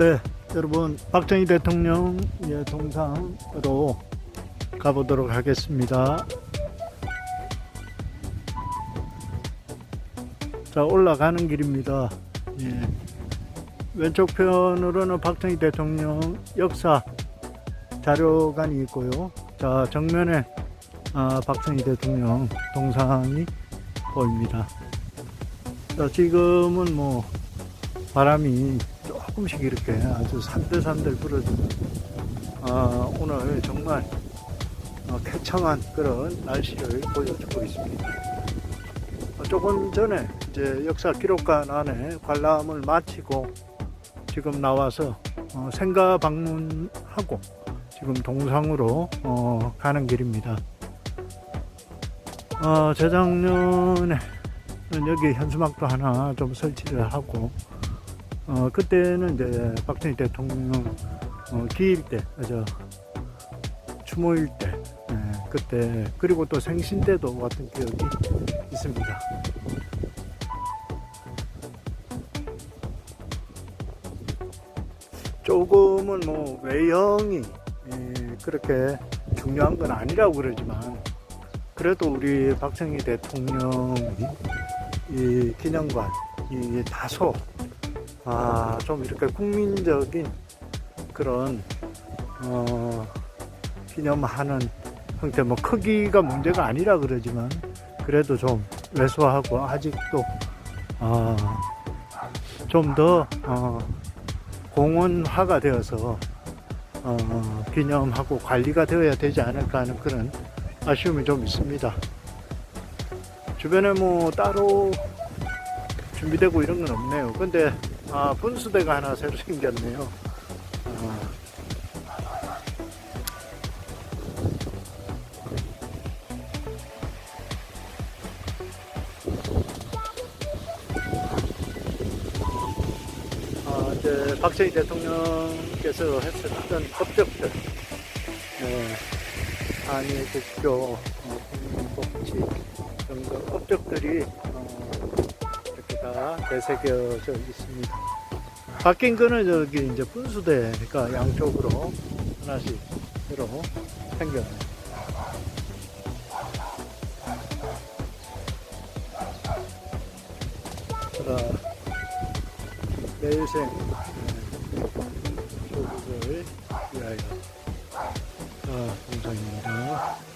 네, 여러분 박정희 대통령의 동상으로 가보도록 하겠습니다. 자 올라가는 길입니다. 예. 왼쪽 편으로는 박정희 대통령 역사 자료관이 있고요. 자 정면에 아, 박정희 대통령 동상이 보입니다. 자 지금은 뭐 바람이 조금씩 이렇게 아주 산들산들 불어주는 아, 오늘 정말 어, 쾌청한 그런 날씨를 보여주고 있습니다. 어, 조금 전에 이제 역사 기록관 안에 관람을 마치고 지금 나와서 어, 생가 방문하고 지금 동상으로 어, 가는 길입니다. 어, 재작년에 여기 현수막도 하나 좀 설치를 하고 어, 그때는 이제 박정희 대통령 어, 기일 때, 저 추모일 때, 예, 그때 그리고 또 생신 때도 왔던 기억이 있습니다. 조금은 뭐 외형이 예, 그렇게 중요한 건 아니라고 그러지만 그래도 우리 박정희 대통령이 이 기념관 이 다소 아, 좀 이렇게 국민적인 그런, 어, 기념하는 형태, 뭐 크기가 문제가 아니라 그러지만, 그래도 좀 왜소하고, 아직도, 어, 좀 더, 어, 공원화가 되어서, 어, 기념하고 관리가 되어야 되지 않을까 하는 그런 아쉬움이 좀 있습니다. 주변에 뭐 따로 준비되고 이런 건 없네요. 근데 아, 분수대가 하나 새로 생겼네요. 아. 아, 이제 박정희 대통령께서 했었던 업적들, 네, 국교, 어, 국민복지 등등 업적들이 어, 이렇게 다 되새겨져 있습니다. 바뀐 거는 저기 이제 분수대가 양쪽으로 하나씩 새로 생겼네요. 자, 내일생 조국을 위하여 자, 동상입니다.